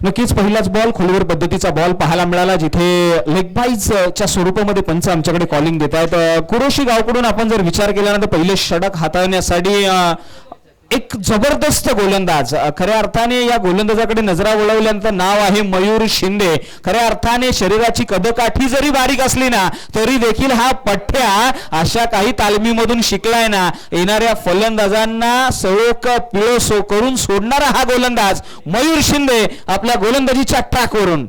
नक्कीच पहिलाच बॉल खोलवर पद्धतीचा बॉल पाहायला मिळाला जिथे लेगबाईजच्या स्वरूपामध्ये पंच आमच्याकडे कॉलिंग देत आहेत कुरोशी गावकडून आपण जर विचार केला ना तर पहिले षडक हाताळण्यासाठी एक जबरदस्त गोलंदाज. खऱ्या अर्थाने या गोलंदाजाकडे नजरा वळवल्यानंतर नाव आहे मयूर शिंदे. खऱ्या अर्थाने शरीराची कदकाठी जरी बारीक असली ना तरी देखील हा पठ्ठ्या अशा काही तालमीमधून शिकलाय ना येणाऱ्या फलंदाजांना सळोक पिळसो करून सोडणारा हा गोलंदाज मयूर शिंदे आपल्या गोलंदाजीच्या ट्रॅकवरून.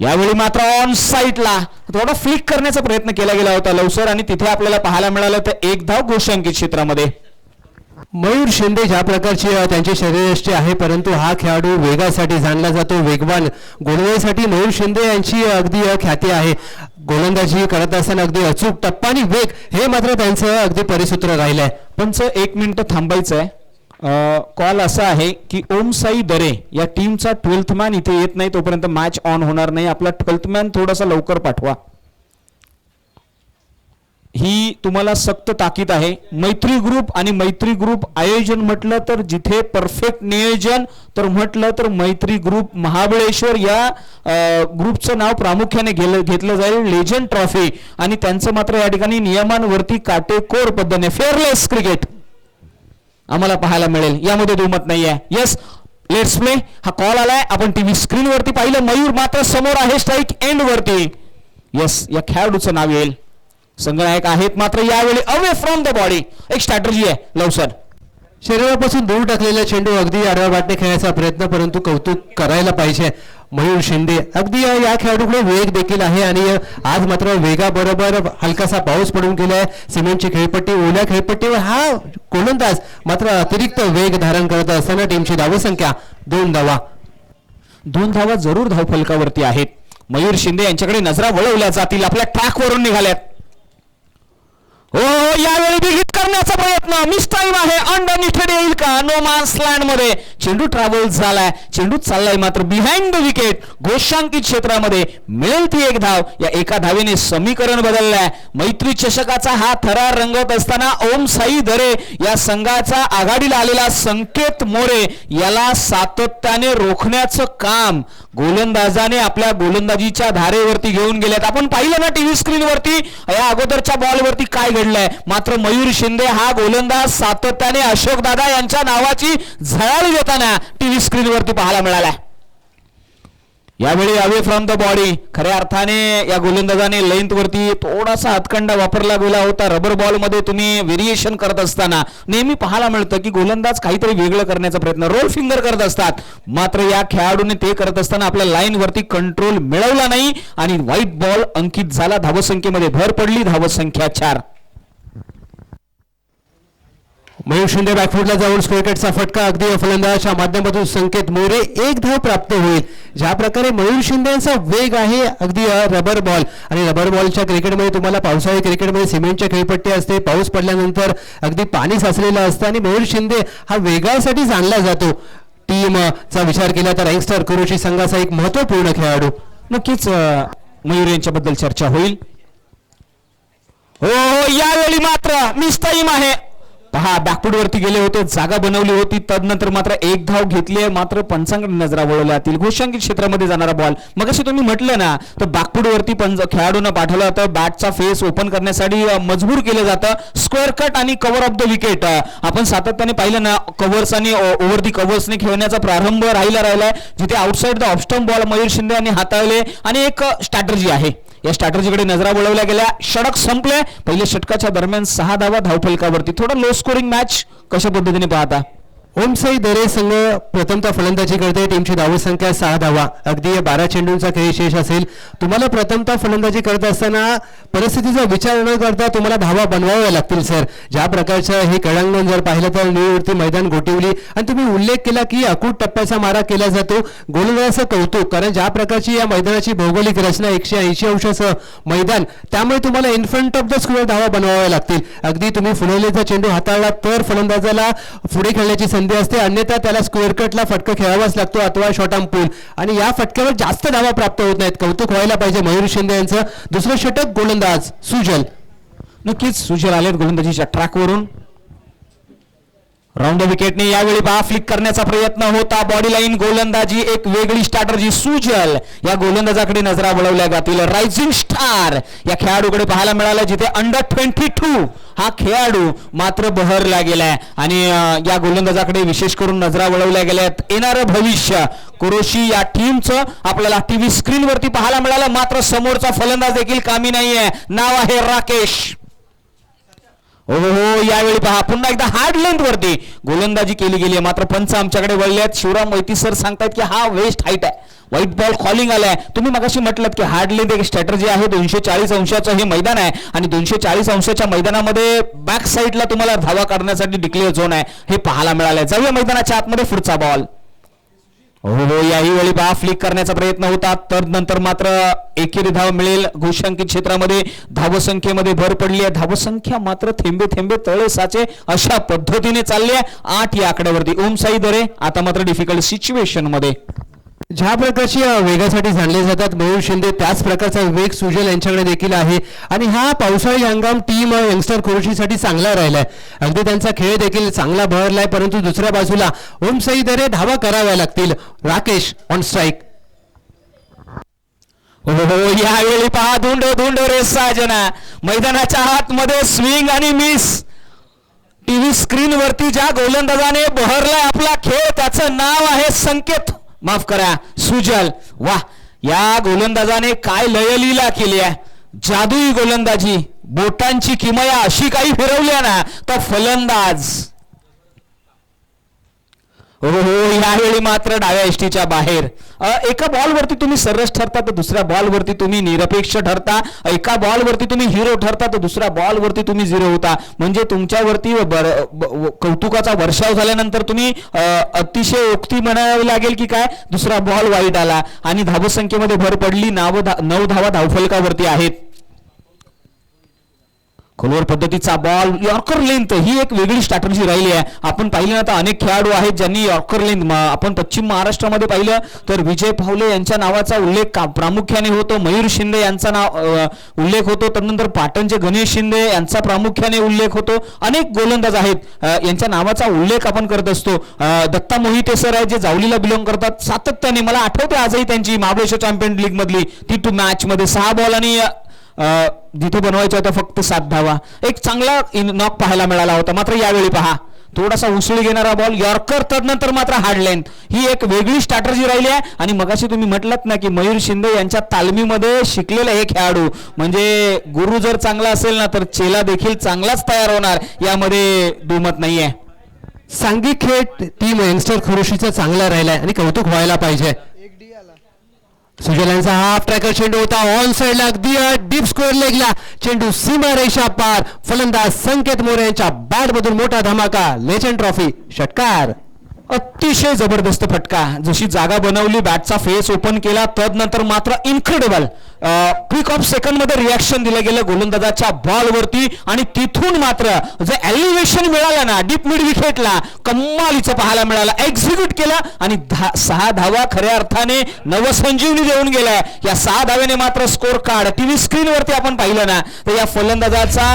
यावेळी मात्र ऑन साईटला थोडा फ्लिक करण्याचा प्रयत्न केला गेला होता लवसर आणि तिथे आपल्याला पाहायला मिळालं तर एक धाव घोषांकित क्षेत्रामध्ये. मयूर शिंदे ज्या प्रकारची त्यांची शरीरयष्टी आहे परंतु हा खेळाडू वेगासाठी जाणला जातो. वेगवान गोलंदाजीसाठी मयूर शिंदे यांची अगदी ख्याती आहे. गोलंदाजी करत असताना अगदी अचूक टप्पा आणि वेग हे मात्र त्यांचं अगदी परिसूत्र राहिलंय. सर एक मिनिट थांबायचं आहे. कॉल असा आहे की ओम साई दरे या टीमचा ट्वेल्थ मॅन इथे येत नाही तोपर्यंत मॅच ऑन होणार नाही. आपला ट्वेल्थ मॅन थोडासा लवकर पाठवा. ही तुम्हाला सक्त ताकीद आहे. मैत्री ग्रुप आणि मैत्री ग्रुप आयोजन म्हटलं तर जिथे परफेक्ट नियोजन तर म्हटलं तर मैत्री ग्रुप महाबळेश्वर या ग्रुपचं नाव प्रामुख्याने गेलं घेतलं जाईल. लेजंड ट्रॉफी आणि त्यांचं मात्र या ठिकाणी नियमांवरती काटेकोर पद्धतीने फेअरलेस क्रिकेट आम्हाला पाहायला मिळेल. यामध्ये दुमत नाहीये. येस लेट्स प्ले हा कॉल आलाय. आपण टीव्ही स्क्रीनवरती पाहिलं. मयूर मात्र समोर आहे. स्ट्राईक एंड वरती. येस या खेळाडूचं नाव येईल. संगणायक आहेत मात्र यावेळी अवे फ्रॉम द बॉडी एक स्ट्रॅटर्जी आहे लवसर. शरीरापासून दूर टाकलेला चेंडू अगदी आडव्या वाटणे खेळायचा प्रयत्न परंतु कौतुक करायला पाहिजे. मयूर शिंदे अगदी या खेळाडूकडे वेग देखील आहे आणि आज मात्र वेगाबरोबर हलकासा पाऊस पडून गेलाय. सिमेंटची खेळपट्टी ओल्या खेळपट्टीवर हा गोलंदाज मात्र अतिरिक्त वेग धारण करत असताना टीमची धावसंख्या दोन धावा. दोन धावा जरूर धावफलकावरती आहेत. मयूर शिंदे यांच्याकडे नजरा वळवल्या जातील आपल्या ट्रॅकवरून निघाल्यात. हो हो यावेळी बी करण्याचा प्रयत्न. मिस टाइम आहे. अंडरनिथेड येईल का? नो मान्स लँडमध्ये. चेंडू ट्रॅव्हल झालाय. चेंडू चाललाय मात्र बिहाइंड द विकेट घोषांकित क्षेत्रामध्ये मिळेल ती एक धाव. या एका धावेने समीकरण बदललंय. मैत्री चषकाचा हा थरार रंगत असताना ओम साई दरे या संघाचा आघाडीला आलेला संकेत मोरे याला सातत्याने रोखण्याचं काम गोलंदाजाने आपल्या गोलंदाजीच्या धारेवरती घेऊन गेल्यात आपण पाहिलं ना टीव्ही स्क्रीनवरती. या अगोदरच्या बॉलवरती काय घडलंय. मात्र मयूर शिंदे हा गोलंदाज सातत्याने अशोक दादा यांच्या नावाची झळाळी देताना टीव्ही स्क्रीनवरती पाहायला मिळालाय. यावेळी अवे फ्रॉम द बॉडी खऱ्या अर्थाने या गोलंदाजाने लेंथ वरती थोडासा हातखंडा वापरला गेला होता. रबर बॉलमध्ये तुम्ही व्हेरिएशन करत असताना नेहमी पाहायला मिळतं की गोलंदाज काहीतरी वेगळं करण्याचा प्रयत्न रोल फिंगर करत असतात. मात्र या खेळाडूने ते करत असताना आपल्या लाईन वरती कंट्रोल मिळवला नाही आणि व्हाईट बॉल अंकित झाला. धावसंख्येमध्ये भर पडली. धावसंख्या चार. मयूर शिंदे बॅकफुटला जाऊन स्कोरकेटचा फटका अगदी फलंदाजाच्या माध्यमातून संकेत मोरे एक धाव प्राप्त होईल. ज्या प्रकारे मयूर शिंदे यांचा वेग आहे अगदी रबर बॉल आणि रबर बॉलच्या क्रिकेटमध्ये तुम्हाला पावसाळी क्रिकेटमध्ये सिमेंटच्या खेळपट्टी असते. पाऊस पडल्यानंतर अगदी पाणी साचलेलं असतं आणि मयूर शिंदे हा वेगासाठी जाणला जातो. टीम अ, चा विचार केला तर यंगस्टर कुरुशी संघाचा एक महत्त्वपूर्ण खेळाडू. नक्कीच मयूर यांच्याबद्दल चर्चा होईल. हो हो यावेळी मात्र मिस टाईम आहे. पहा बॅकफुटवरती गेले होते जागा बनवली होती तदनंतर मात्र एक धाव घेतली मात्र पंचांकडे नजरा वळवल्या जातील. घोषांकित क्षेत्रामध्ये जाणारा बॉल मग असे तुम्ही म्हटलं ना तर बॅकफुटवरती पंच खेळाडूंना पाठवलं जातं बॅटचा फेस ओपन करण्यासाठी मजबूर केलं जातं. स्क्वेअर कट आणि कव्हर ऑफ द विकेट आपण सातत्याने पाहिलं ना कव्हर्स आणि ओव्हर दी कव्हर्सने खेळण्याचा प्रारंभ राहिला राहिलाय जिथे outside the off stump ball Mayur Shinde यांनी हाताळले. आणि एक स्ट्रॅटर्जी आहे. या स्ट्रॅटर्जीकडे नजरा वळवल्या गेल्या. षटक संपले. पहिल्या षटकाच्या दरम्यान सहा धावा धावफलकावरती. थोडा लो स्कोरिंग मॅच कशा पद्धतीने पाहता? ओमसाई दरे संघ प्रथमतः फलंदाजी करते. टीमची धावसंख्या सहा धावा. अगदी बारा चेंडूंचा खेळ शेष असेल. तुम्हाला प्रथमतः फलंदाजी करत असताना परिस्थितीचा विचार न करता तुम्हाला धावा बनवाव्या लागतील सर. ज्या प्रकारचं हे क्रीडांगण जर पाहिलं तर निवृत्ती मैदान गोठवली. आणि तुम्ही उल्लेख केला की अकूट टप्प्याचा मारा केला जातो. गोलंदाजाचं कौतुक कारण ज्या प्रकारची या मैदानाची भौगोलिक रचना एकशे ऐंशी अंशाचं मैदान त्यामुळे तुम्हाला in front of the square धावा बनवाव्या लागतील. अगदी तुम्ही फुलवलेचा चेंडू हाताळला तर फलंदाजाला पुढे खेळण्याची संधी असते. अन्यथा त्याला स्क्वेअर कटला फटका खेळावाच लागतो अथवा शॉर्ट आर्म पूल आणि या फटक्यावर जास्त धावा प्राप्त होत नाहीत. कौतुक व्हायला पाहिजे मयूर शिंदे यांचं. दुसरं षटक गोलंदाज सुजल. नक्कीच सुजल आलेत गोलंदाजीच्या ट्रॅकवरून राऊंड विकेटने यावेळी बा फ्लिक करण्याचा प्रयत्न होता. बॉडी लाईन गोलंदाजी एक वेगळी स्टार्टरजी सुजल. या गोलंदाजाकडे नजरा वळवल्या जातील. रायझिंग स्टार या खेळाडूकडे पाहायला मिळालं जिथे अंडर ट्वेंटी टू हा खेळाडू मात्र बहरला गेलाय. आणि या गोलंदाजाकडे विशेष करून नजरा वळवल्या गेल्यात. येणारं भविष्य. कुरोशी या टीमचं आपल्याला टीव्ही स्क्रीनवरती पाहायला मिळालं. मात्र समोरचा फलंदाज देखील कामी नाहीये. नाव आहे राकेश. हो हो यावेळी पहा पुन्हा एकदा हार्ड लेंथ वरती. गोलंदाजी केली गेली आहे. मात्र पंच आमच्याकडे वळले आहेत शिवराम मोहिती सर सांगतायत की हा वेस्ट हाईट आहे. व्हाईट बॉल कॉलिंग आलाय. तुम्ही मगाशी म्हटलं की हार्ड लेंथ एक स्ट्रॅटर्जी आहे. दोनशे चाळीस अंशाचं हे मैदान आहे. आणि दोनशे चाळीस अंशाच्या मैदानामध्ये बॅक साईडला तुम्हाला धावा काढण्यासाठी डिक्लेअर झोन आहे. हे पाहायला मिळालंय. जाऊया मैदानाच्या आतमध्ये पुढचा बॉल हो हो याही वेळी बा फ्लिक करण्याचा प्रयत्न होता. तर नंतर मात्र एकेरी धाव मिळेल. घोषांकित क्षेत्रामध्ये धावसंख्येमध्ये भर पडली आहे. धावसंख्या मात्र थेंबे थेंबे तळे साचे अशा पद्धतीने चालली आहे. आठ या आकड्यावरती. ओम साई दरे आता मात्र डिफिकल्ट सिच्युएशनमध्ये. ज्या प्रकारची वेगासाठी जाणले जातात मयूर शिंदे त्याच प्रकारचा वेग सुजल यांच्याकडे देखील आहे. आणि हा पावसाळी हंगाम टीम यंगस्टर कुरुशीसाठी चांगला राहिलाय. अगदी त्यांचा खेळ देखील चांगला बहरलाय परंतु दुसऱ्या बाजूला ओम सई दरे धावा कराव्या लागतील. राकेश ऑन स्ट्राईक हो, हो, हो यावेळी पहा धुंड धुंड रे साजना. मैदानाच्या आतमध्ये स्विंग आणि मिस टीव्ही स्क्रीन वरती ज्या गोलंदाजाने बहरलाय आपला खेळ त्याचं नाव आहे संकेत. माफ करा सुजल. वा या गोलंदाजाने काय लयलीला केली आहे. जादुई गोलंदाजी. बोटांची किमया अशी काही फिरवल्या ना तर फलंदाज. हो हो, हो यावेळी मात्र डाव्या एसटीच्या बाहेर. एका बॉलवरती तुम्ही सरस ठरता तर दुसऱ्या बॉलवरती तुम्ही निरपेक्ष ठरता. एका बॉलवरती तुम्ही हिरो ठरता तर दुसऱ्या बॉलवरती तुम्ही झिरो होता. म्हणजे तुमच्यावरती बर- ब- कौतुकाचा वर्षाव झाल्यानंतर तुम्ही अतिशय उक्ती म्हणावी लागेल की काय? दुसरा बॉल वाईट आला. आणि धावसंख्येमध्ये भर पडली. नाव धा- नऊ धावा धावफलकावरती आहेत. खोलवर पद्धतीचा बॉल यॉर्कर लेंथ ही एक वेगळी स्ट्रॅटर्जी राहिली आहे. आपण पाहिलं ना तर अनेक खेळाडू आहेत ज्यांनी यॉर्कर लेंथ आपण पश्चिम महाराष्ट्रामध्ये पाहिलं तर विजय पावले यांच्या नावाचा उल्लेख प्रामुख्याने होतो. मयूर शिंदे यांचा नाव उल्लेख होतो. त्यानंतर पाटणचे गणेश शिंदे यांचा प्रामुख्याने उल्लेख होतो. अनेक गोलंदाज आहेत. यांच्या नावाचा उल्लेख आपण करत असतो. दत्ता मोहिते सर आहेत जे जावलीला बिलॉंग करतात. सातत्याने मला आठवते आजही त्यांची महाबळेश्वर चॅम्पियन लीग मधली. ती टू मॅच मध्ये सहा बॉल आणि जिथे बनवायचं होतं फक्त सात धावा एक चांगला नॉक पाहायला मिळाला होता. मात्र यावेळी पहा थोडासा उसळी घेणारा बॉल यॉर्कर तदनंतर मात्र हार्डलाईन ही एक वेगळी स्ट्रॅटर्जी राहिली आहे. आणि मगाशी तुम्ही म्हटलात ना की मयूर शिंदे यांच्या तालमीमध्ये शिकलेला हे खेळाडू. म्हणजे गुरु जर चांगला असेल ना तर चेला देखील चांगलाच तयार होणार. यामध्ये दुमत नाहीये. सांघिक खेळ टीम यंगस्टर खुरुशीचा चांगला राहिलाय. आणि कौतुक व्हायला पाहिजे. सुजल हाफ ट्रॅकर चेंडू होता. ऑन साईडला अगदी डीप स्कोअर लेगला चेंडू सीमा रेषा पार. फलंदाज संकेत मोरे यांच्या बॅटमधून मोठा धमाका. लेजंड ट्रॉफी षटकार. अतिशय जबरदस्त फटका. जशी जागा बनवली बॅटचा फेस ओपन केला तदनंतर मात्र इन्क्रेडिबल क्विक ऑफ सेकंडमध्ये रिॲक्शन दिलं गेलं गोलंदाजाच्या बॉलवरती आणि तिथून मात्र जे एलिव्हेशन मिळालं ना डीप मिड विकेटला कम्मालीचं पाहायला मिळालं. एक्झिक्यूट केलं आणि धा- सहा धावा खऱ्या अर्थाने नवसंजीवनी देऊन गेलाय या सहा धाव्याने मात्र स्कोर कार्ड टीव्ही स्क्रीनवरती आपण पाहिलं ना तर या फलंदाजाचा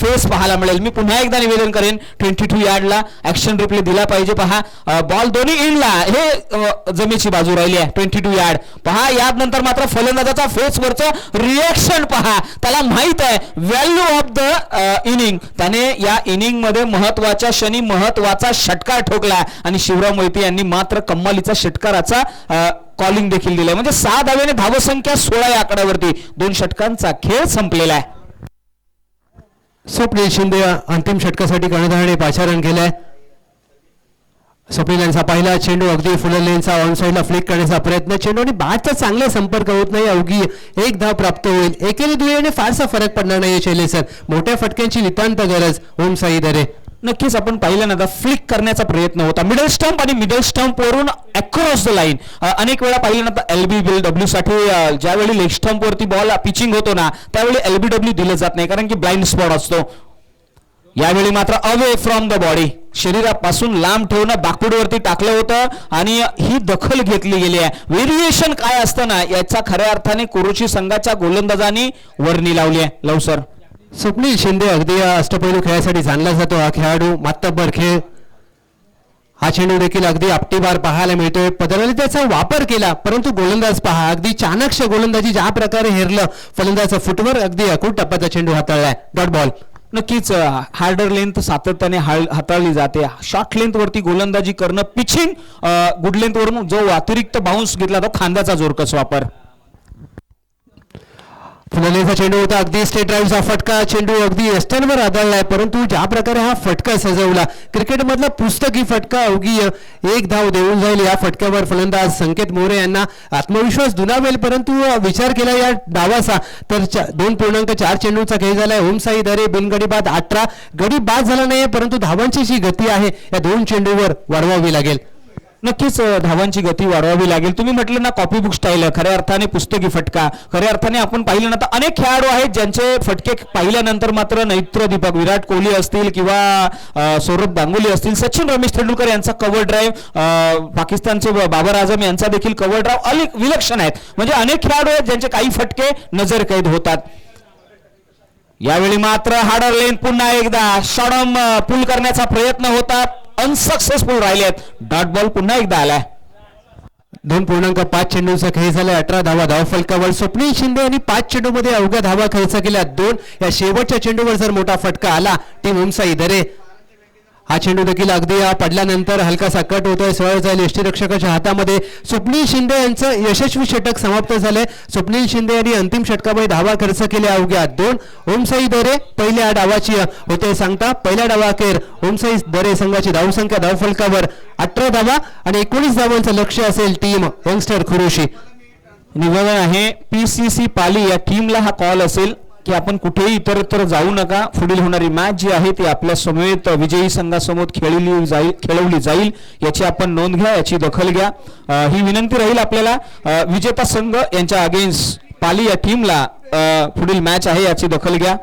फेस पाहायला मिळेल. मी पुन्हा एकदा निवेदन करेन ट्वेंटी टू यार्डला ऍक्शन रिप्ले दिला पाहिजे. पहा बॉल दोन्ही इंडला हे अ, जमेची बाजू राहिली आहे. ट्वेंटी टू यार्ड पहा याद नंतर मात्र फलंदाजाचा फेस वरचं रिएक्शन पहा. त्याला माहीत आहे व्हॅल्यू ऑफ द इनिंग त्याने या इनिंगमध्ये महत्त्वाच्या क्षणी महत्त्वाचा षटकार ठोकला. आणि शिवराम मोहिते यांनी मात्र कम्मालीचा षटकाराचा कॉलिंग देखील दिलाय म्हणजे सहा धाव्याने धावसंख्या सोळा या आकड्यावरती. दोन षटकांचा खेळ संपलेला आहे. स्वप्नील शिंदे अंतिम षटकासाठी कर्णधाराने पाचारण केलंय. स्वप्नील यांचा पहिला चेंडू अगदी फुलं लेनचा ऑन साईडला फ्लिक करण्याचा प्रयत्न. चेंडू आणि बॅटचा चांगला संपर्क होत नाही. अवघी एक धाव प्राप्त होईल. एकेरी दुहेरीने फारसा फरक पडणार नाही शैले सर. मोठ्या फटक्यांची नितांत गरज ओम साई दरे. नक्कीच आपण पाहिलं ना फ्लिक करण्याचा प्रयत्न होता. मिडल स्टंप आणि मिडल स्टंपवरून अक्रॉस द लाईन अनेक वेळा पाहिलं ना तर एल बी बिल डब्ल्यू साठी ज्यावेळी लेग स्टंपवरती बॉल पिचिंग होतो ना त्यावेळी एल बी डब्ल्यू दिलं जात नाही कारण की ब्लाइंड स्पॉट असतो. यावेळी मात्र अवे फ्रॉम द बॉडी शरीरापासून लांब ठेवणं बॅकफूडवरती टाकलं होतं आणि ही दखल घेतली गेली आहे. व्हेरिएशन काय असतं ना याचा खऱ्या अर्थाने कुरुची संघाच्या गोलंदाजांनी वर्णी लावली आहे. लवसर स्वप्नील शिंदे अगदी अष्टपैलू खेळासाठी जाणला जातो. हा खेळाडू मातब्बर खेळ. हा चेंडू देखील अगदी आपटीबार पाहायला मिळतोय. पदराने त्याचा वापर केला परंतु गोलंदाज पहा अगदी चाणक्य गोलंदाजी ज्या प्रकारे हेरलं फलंदाजचं फुटवर अगदी अकूट टप्प्याचा चेंडू हाताळलाय. डॉट बॉल नक्कीच हार्डर लेंथ सातत्याने हाताळली जाते. शॉर्ट लेंथ वरती गोलंदाजी करणं पिचिंग गुड लेंथ वरून जो अतिरिक्त बाउन्स घेतला तो खांद्याचा जोरकस वापर. फुललेचा चेंडू होता. अगदी स्टेट ड्राईव्हचा फटका. चेंडू अगदी एस्टनवर आदळलाय परंतु ज्या प्रकारे हा फटका सजवला क्रिकेटमधला पुस्तकी फटका अवघी एक धाव देऊन जाईल या फटक्यावर फलंदाज संकेत मोरे यांना आत्मविश्वास दुनावेल परंतु विचार केला या डावाचा. तर दोन पूर्णांक चार चेंडूचा खेळ झालाय. ओमसाई दरे बिनगडी बाद अठरा. गडी बाद झाला नाही परंतु धावांची जी गती आहे या दोन चेंडूवर वाढवावी लागेल. नक्कीच धावांची गती वाढवावी लागेल. तुम्ही म्हटलं ना कॉपी बुक स्टाईल खऱ्या अर्थाने पुस्तकी फटका. खऱ्या अर्थाने आपण पाहिलं ना तर अनेक खेळाडू आहेत ज्यांचे फटके पाहिल्यानंतर मात्र नैत्र दीपक विराट कोहली असतील किंवा सौरभ गांगुली असतील सचिन रमेश तेंडुलकर यांचा कव्हर ड्राईव्ह पाकिस्तानचे बाबर आझम यांचा देखील कव्हर ड्राईव्ह अनेक विलक्षण आहेत. म्हणजे अनेक खेळाडू आहेत ज्यांचे काही फटके नजर कैद होतात. यावेळी मात्र हार्डर लेन पुन्हा एकदा शॉडम पुल करण्याचा प्रयत्न होता अनसक्सेसफुल आहेत. डॉट बॉल पुन्हा एकदा आलाय. दोन पूर्णांक पाच चेंडूचा खेळ झाला अठरा धावा धाव फलकावर स्वप्नील शिंदे यांनी पाच चेंडूमध्ये अवघ्या धावा खर्च केल्या. दोन या शेवटच्या चेंडूवर जर मोठा फटका आला टीम ओमसाई दरे हा चेंडू देखील अगदी या पडल्यानंतर हलकासा कट होतोय. सरळ जाईल यष्टीरक्षकाच्या हातामध्ये. स्वप्नील शिंदे यांचं यशस्वी षटक समाप्त झालंय. स्वप्नील शिंदे यांनी अंतिम षटकामध्ये धावा खर्च केल्या अवघ्या दोन. ओमसाई दरे पहिल्या डावाची होते सांगता. पहिल्या डावाखेर ओमसाई दरे संघाची धावसंख्या धावफलकावर अठरा धावा आणि एकोणीस धावांचं लक्ष असेल टीम यंगस्टर खुरुशी. निवेदन आहे सी पाली या टीमला हा कॉल असेल. की आपण कुठेही इतरत्र जाऊ नका. पुढील होणारी मॅच जी आहे ती आपल्या समवेत विजयी संघासमोर खेळली जाईल खेळवली जाईल याची आपण नोंद घ्या याची दखल घ्या. ही विनंती राहील आपल्याला विजेता संघ यांच्या अगेन्स्ट पाली या टीमला पुढील मॅच आहे याची दखल घ्या.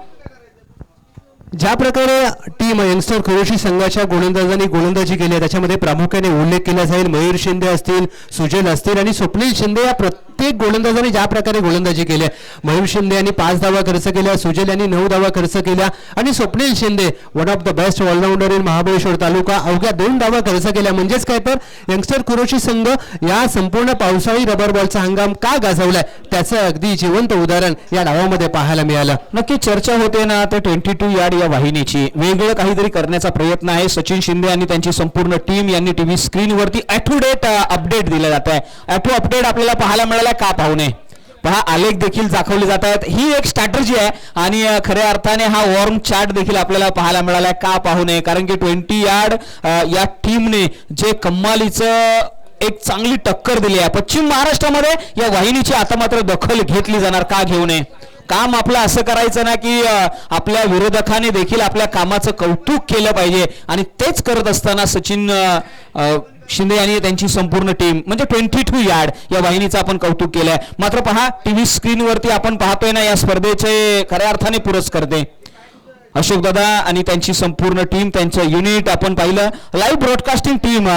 ज्या प्रकारे टीम यंगस्टर कुरोशी संघाच्या गोलंदाजांनी गोलंदाजी केली आहे त्याच्यामध्ये प्रामुख्याने उल्लेख केला जाईल. मयूर शिंदे असतील सुजल असतील आणि स्वप्नील शिंदे या प्रत्येक गोलंदाजांनी ज्या प्रकारे गोलंदाजी केली आहे. मयूर शिंदे यांनी पाच धावा खर्च केल्या सुजल यांनी नऊ धावा खर्च केल्या आणि Swapnil Shinde one of the best all rounder in Mahabaleshwar taluka अवघ्या दोन धावा खर्च केल्या. म्हणजेच काय तर यंगस्टर खुरोशी संघ या संपूर्ण पावसाळी रबर बॉलचा हंगाम का गाजवलाय त्याचं अगदी जिवंत उदाहरण या डावामध्ये पाहायला मिळालं. नक्की चर्चा होते ना ते ट्वेंटी टू यार्ड या वाहिनीची. वेगळं काहीतरी करण्याचा प्रयत्न आहे. सचिन शिंदे आणि त्यांची संपूर्ण टीम यांनी टीव्ही स्क्रीनवरती टू डेट अपडेट दिला जात आहे टू अपडेट आपल्याला पाहायला मिळाला का पाहू नये पहा आलेख देखील दाखवले जात आहेत ही एक स्ट्रॅटर्जी आहे. आणि खऱ्या अर्थाने हा वॉर्म चार्ट देखील आपल्याला पाहायला मिळाला का पाहू नये कारण की ट्वेंटी यार्ड या टीमने जे कम्मालीचं एक चांगली टक्कर दिली आहे. पश्चिम महाराष्ट्रामध्ये या वाहिनीची आता मात्र दखल घेतली जाणार. का घेऊ नये? काम आपलं असं करायचं ना की आपल्या विरोधकाने देखील आपल्या कामाचं कौतुक केलं पाहिजे. आणि तेच करत असताना सचिन शिंदे यांनी त्यांची संपूर्ण टीम म्हणजे ट्वेंटी टू यार्ड या वाहिनीचं आपण कौतुक केलंय. मात्र पहा टीव्ही स्क्रीनवरती आपण पाहतोय ना या स्पर्धेचे खऱ्या अर्थाने पुरस्कर्ते. अशोक दादा आणि त्यांची संपूर्ण टीम त्यांचं युनिट आपण पाहिलं. Live broadcasting team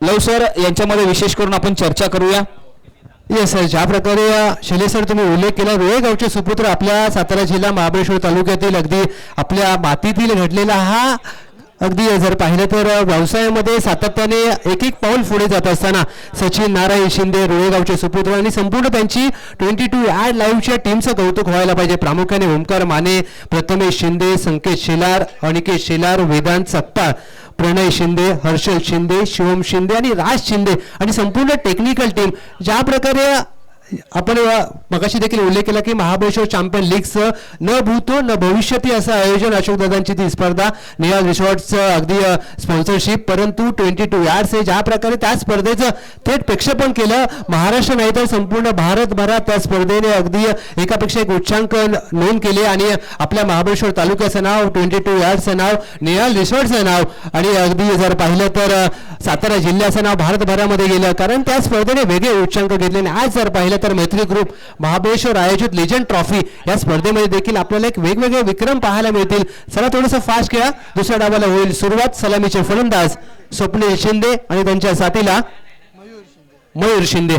Lav sir यांच्यामध्ये विशेष करून आपण चर्चा करूया. येस सर ज्या प्रकारे शैले सर तुम्ही उल्लेख केला रोळेगावचे सुपुत्र आपल्या सातारा जिल्हा महाबळेश्वर तालुक्यातील अगदी आपल्या मातीतील घडलेला हा अगदी जर पाहिलं तर व्यवसायामध्ये सातत्याने एक एक पाऊल पुढे जात असताना सचिन नारायण शिंदे रोळेगावचे सुपुत्र आणि संपूर्ण त्यांची ट्वेंटी टू ॲड लाईव्हच्या टीमचं कौतुक व्हायला पाहिजे. प्रामुख्याने ओमकार माने प्रथमेश शिंदे संकेत शेलार अनिकेत शेलार वेदांत सत्ता प्रणय शिंदे हर्षल शिंदे शिवम शिंदे आणि राज शिंदे आणि संपूर्ण टेक्निकल टीम ज्या प्रकारे आपण मगाशी देखील उल्लेख केला की महाबळेश्वर चॅम्पियन लीगचं न भूतो न भविष्यती असं आयोजन अशोकदादांची ती स्पर्धा निहाल रिसॉर्टचं अगदी स्पॉन्सरशिप परंतु ट्वेंटी टू यार्ड्स हे ज्या प्रकारे त्या स्पर्धेचं थेट प्रक्षेपण केलं महाराष्ट्र नाही तर संपूर्ण भारतभरात त्या स्पर्धेने अगदी एकापेक्षा एक उच्चांक नोंद केले आणि आपल्या महाबळेश्वर तालुक्याचं नाव ट्वेंटी टू यार्डचं नाव निहाल रिसॉर्टचं नाव आणि अगदी जर पाहिलं तर सातारा जिल्ह्याचं नाव भारतभरामध्ये गेलं. कारण त्या स्पर्धेने वेगळे उच्चांक घेतले आणि आज जर पाहिलं तर मैत्री ग्रुप महाबळेश्वर आयोजित लेजंड ट्रॉफी या स्पर्धेमध्ये देखील आपल्याला एक वेगवेगळे विक्रम पाहायला मिळतील. चला थोडंसं फास्ट खेळा. दुसऱ्या डावाला होईल सुरुवात सलामीचे फलंदाज स्वप्नील शिंदे आणि त्यांच्या साथीला मयूर शिंदे.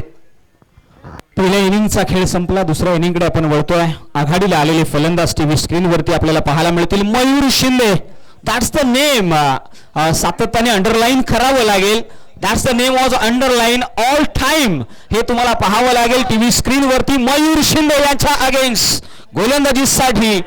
पहिल्या इनिंगचा खेळ संपला. दुसऱ्या इनिंगकडे आपण वळतोय. आघाडीला आलेले फलंदाज टीव्ही स्क्रीनवरती आपल्याला पाहायला मिळतील Mayur Shinde. That's the name सातत्याने अंडरलाईन करावं लागेल. That's the name was underline all time हे तुम्हाला पाहावं लागेल टीव्ही स्क्रीनवरती मयूर शिंदे यांच्या अगेन्स्ट गोलंदाजीसाठी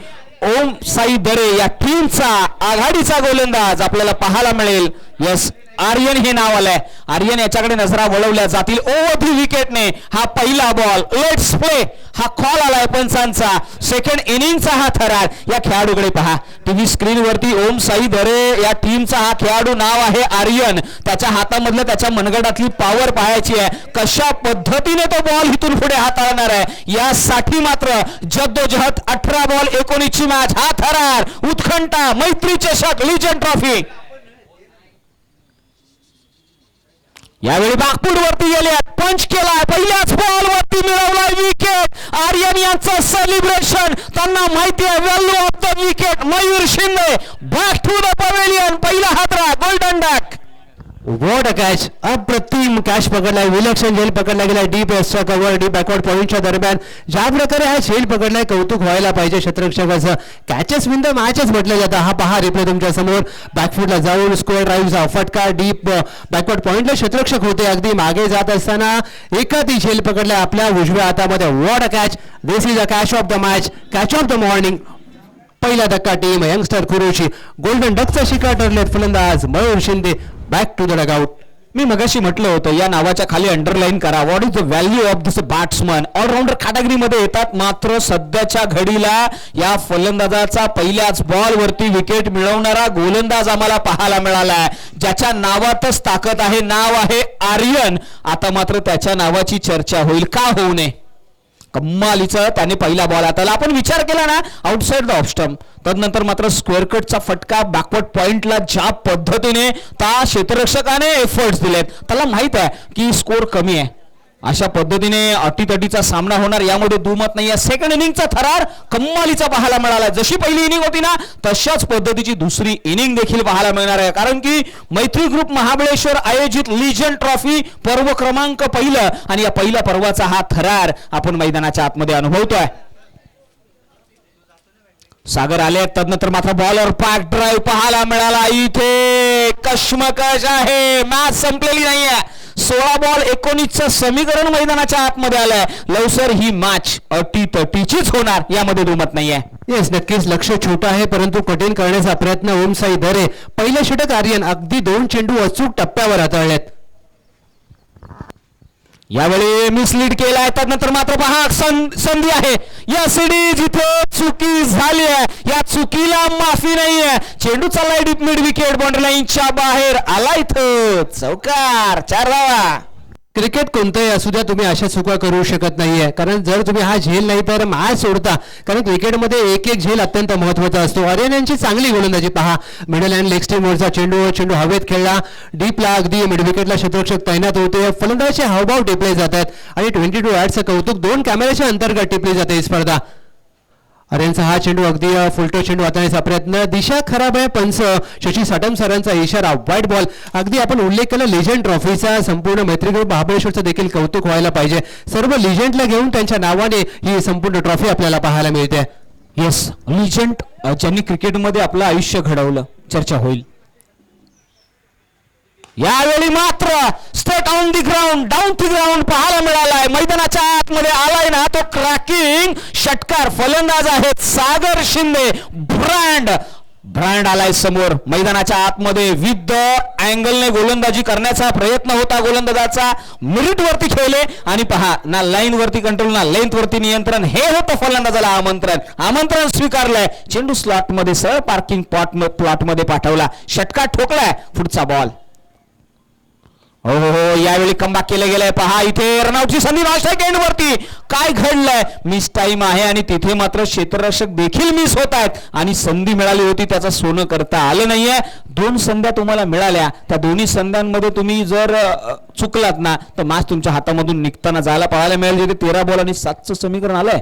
ओम साई दरे या टीमचा आघाडीचा गोलंदाज आपल्याला पाहायला मिळेल. यस आर्यन हे नाव आलंय. आर्यन याच्याकडे नजरा वळवल्या जातील. ओव्हर थ्री विकेटने हा पहिला बॉल लेट्स प्ले हा कॉल आलाय पंचांचा. सेकंड इनिंगचा हा थरार. या खेळाडूकडे पहा. टीव्ही स्क्रीनवरती ओम साई दरे या टीमचा हा खेळाडू नाव आहे आर्यन. त्याच्या हातामधलं त्याच्या मनगटातली पॉवर पाहायची आहे. कशा पद्धतीने तो बॉल इथून पुढे हाताळणार आहे? यासाठी मात्र जद्दोजहद अठरा बॉल एकोणीसची मॅच हा थरार. उत्खंठा मैत्री चषक लिजन ट्रॉफी यावेळी बागपूर वरती गेले पंच केला पहिल्याच बॉल वरती मिळवला विकेट आर्यन यांचं सेलिब्रेशन त्यांना माहिती आहे value of the wicket Mayur Shinde back to the pavilion पहिला हातरा golden duck what a catch अप्रतिम कॅच पकडलाय. विलक्षण झेल पकडला गेला deep extra cover deep backward पॉईंटच्या दरम्यान. ज्या प्रकारे हा झेल पकडलाय कौतुक व्हायला पाहिजे क्षेत्रक्षकाचं कॅचेस विन द मॅचच म्हटलं जातं. हा पहा रिप्ले तुमच्यासमोर. बॅकफुटला जाऊन स्कोअर ड्राईव्हचा फटका. डीप बॅकवर्ड पॉईंटला क्षेत्रक्षक होते. अगदी मागे जात असताना एका ती झेल पकडलाय आपल्या उजव्या हातामध्ये. What a catch this is a catch of the match catch of the morning पहिला धक्का टीम यंगस्टर कुरुशी गोल्डन डकचा शिकार ठरलेत फलंदाज Mayur Shinde back to the dugout मी मगाशी म्हटलं होतं या नावाच्या खाली अंडरलाईन करा. What is the value of this batsman all rounder कॅटेगरीमध्ये येतात मात्र सध्याच्या घडीला या फलंदाजाचा पहिल्याच बॉल वरती विकेट मिळवणारा गोलंदाज आम्हाला पाहायला मिळालाय. ज्याच्या नावातच ताकद आहे नाव आहे आर्यन. आता मात्र त्याच्या नावाची चर्चा होईल. का होऊ नये? कम्मालीचं त्याने पहिला बॉल हाताला आपण विचार केला ना आउटसाइड द ऑप्स्टम तदनंतर मात्र स्क्वेअर कटचा फटका बॅकवर्ड पॉइंटला ज्या पद्धतीने त्या क्षेत्ररक्षकाने एफर्ट्स दिलेत. त्याला माहीत आहे की स्कोर कमी आहे. अशा पद्धतीने अटीतटीचा सामना होणार यामध्ये दुमत नाही सेकंड इनिंगचा थरार कम्मालीचा पाहायला मिळाला. जशी पहिली इनिंग होती ना तशाच पद्धतीची दुसरी इनिंग देखील पाहायला मिळणार आहे. कारण की मैत्री ग्रुप महाबळेश्वर आयोजित लिजन ट्रॉफी पर्व क्रमांक पहिलं. आणि या पहिल्या पर्वाचा हा थरार आपण मैदानाच्या आतमध्ये अनुभवतोय. सागर आले तदनंतर मात्र बॉलर पॅक ड्राईव्ह पाहायला मिळाला. इथे कश्मकश आहे. मॅच संपलेली नाहीये. सोळा बॉल एकोणीसचं समीकरण मैदानाच्या आतमध्ये आलंय. लवसर ही मॅच अटी तटीचीच होणार यामध्ये दुमत नाहीये. येस नक्कीच लक्ष छोटं आहे परंतु कठीण करण्याचा प्रयत्न ओमसाई दरे. पहिलं षटक आर्यन अगदी दोन चेंडू अचूक टप्प्यावर हाताळलेत यावेळी मिसलीड केलाय त्यानंतर मात्र पहा संधी आहे. या सीडी जिथे चुकी झाली आहे. या चुकीला माफी नाहीये चेंडू चाललाय डीप मिड विकेट बाउंड्री लाईनच्या बाहेर आला इथं. चौकार चार धावा. क्रिकेट कोणतंही असू द्या तुम्ही अशा चुका करू शकत नाहीये. कारण जर तुम्ही हा झेल नाही तर माय सोडता. कारण क्रिकेटमध्ये एक एक झेल अत्यंत महत्त्वाचा असतो. आर्यन यांची चांगली गोलंदाजी पहा. मिडल अँड लेग स्टीमवरचा चेंडू चेंडू हवेत खेळला. डीपला अगदी मिडविकेटला विकेटला तैनात होते. फलंदाजचे हावभाव टिपले जात आहेत आणि ट्वेंटी टू ॲडचं कौतुक दोन कॅमेऱ्याच्या अंतर्गत टिपली जाते ही स्पर्धा. आर्यनचा हा चेंडू अगदी फुलटो चेंडू हाताळण्याचा प्रयत्न. दिशा खराब आहे पंच शशी साटम सरांचा इशारा व्हाईट बॉल अगदी आपण उल्लेख केला लिजंड ट्रॉफीचा संपूर्ण मैत्रीग्रुप महाबळेश्वरचं देखील कौतुक व्हायला पाहिजे. सर्व लिजंडला घेऊन त्यांच्या नावाने ही संपूर्ण ट्रॉफी आपल्याला पाहायला मिळते. येस लिजंड ज्यांनी क्रिकेटमध्ये आपलं आयुष्य घडवलं चर्चा होईल. यावेळी मात्र state on the ground down the ground पाहायला मिळालाय. मैदानाच्या आतमध्ये आलाय ना तो क्रॅकिंग षटकार. फलंदाज आहेत सागर शिंदे ब्रँड ब्रँड आलाय समोर. मैदानाच्या आतमध्ये विथ द अँगलने गोलंदाजी करण्याचा प्रयत्न होता गोलंदाजाचा. मिरिट वरती खेळले आणि पहा ना लाईन वरती कंट्रोल ना लेंथ वरती नियंत्रण हे होतं फलंदाजाला आमंत्रण. आमंत्रण स्वीकारलंय. चेंडू स्लॉटमध्ये सरळ पार्किंग प्लॉट प्लॉटमध्ये पाठवला. षटकार ठोकलाय. पुढचा बॉल हो हो हो यावेळी कमबॅक केलं गेलंय. पहा इथे रनआउटची संधी गेंड वरती काय घडलंय? मिस टाइम आहे आणि तिथे मात्र क्षेत्ररक्षक देखील मिस होत आहेत. आणि संधी मिळाली होती त्याचं सोनं करता आलं नाहीये. दोन संध्या तुम्हाला मिळाल्या. त्या दोन्ही संध्यांमध्ये तुम्ही जर चुकलात ना तर मॅच तुमच्या हातामधून निघताना जायला पाहायला मिळेल. जिथे तेरा बॉल आणि सातचं समीकरण आलंय.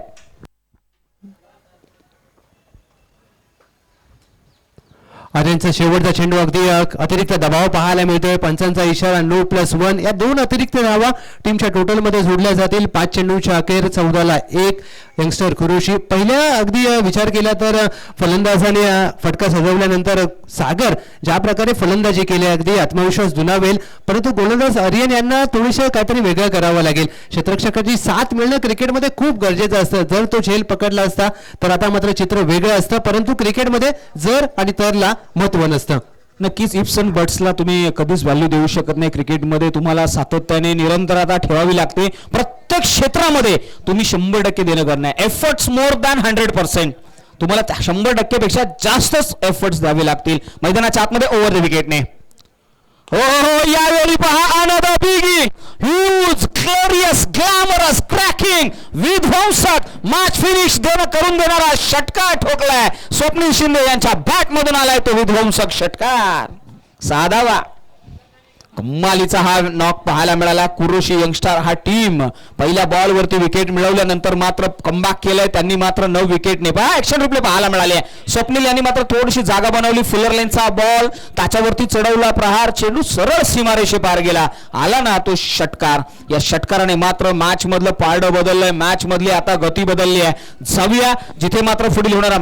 आर्यनचा शेवटचा चेंडू अगदी अ, अतिरिक्त दबाव पाहायला मिळतोय. पंचांचा इशारा नो प्लस वन. या दोन अतिरिक्त धावा टीमच्या टोटलमध्ये जोडल्या जातील. पाच चेंडूच्या अखेर चौदाला एक यंगस्टर कुरुशी पहिल्या अगदी विचार केला तर फलंदाजाने फटका सजवल्यानंतर सागर ज्या प्रकारे फलंदाजी केली अगदी आत्मविश्वास दुनावेल परंतु गोलंदाज आर्यन यांना थोडीसं काहीतरी वेगळं करावं लागेल. क्षेत्रक्षकाची साथ मिळणं क्रिकेटमध्ये खूप गरजेचं असतं. जर तो झेल पकडला असता तर आता मात्र चित्र वेगळं असतं. परंतु क्रिकेटमध्ये जर आणि तरला महत्त्व नसतं नक्कीच इप्स अँड बट्सला तुम्ही कधीच व्हॅल्यू देऊ शकत नाही. क्रिकेटमध्ये तुम्हाला सातत्याने निरंतरता ठेवावी लागते. प्रत्येक क्षेत्रामध्ये तुम्ही शंभर टक्के देणं करणं आहे efforts more than hundred percent तुम्हाला शंभर टक्केपेक्षा जास्तच एफर्ट्स द्यावे लागतील. मैदानाच्या आतमध्ये ओव्हर द विकेटने हो हो यावेळी पहा another biggie huge glorious glamorous cracking विध्वंसक मॅच फिनिश देणं करून देणारा षटकार ठोकलाय. स्वप्नील शिंदे यांच्या बॅट मधून आलाय तो विध्वंसक षटकार. साधावा. कम्मालीचा हा नॉक पाहायला मिळाला. कुरुशी यंगस्टार हा टीम पहिल्या बॉल वरती विकेट मिळवल्यानंतर मात्र कमबॅक केलंय. त्यांनी मात्र नऊ विकेटने पहा ऍक्शन रुपले पाहायला मिळाले. स्वप्नील यांनी मात्र थोडीशी जागा बनवली. फिलर लाईनचा बॉल त्याच्यावरती चढवला प्रहार. चेंडू सरळ सीमारेषे पार गेला. आला ना तो षटकार. या षटकाराने मात्र मॅच मधलं पारडं बदललंय. मॅच मधली आता गती बदलली आहे. जाऊया. जिथे मात्र पुढील होणारा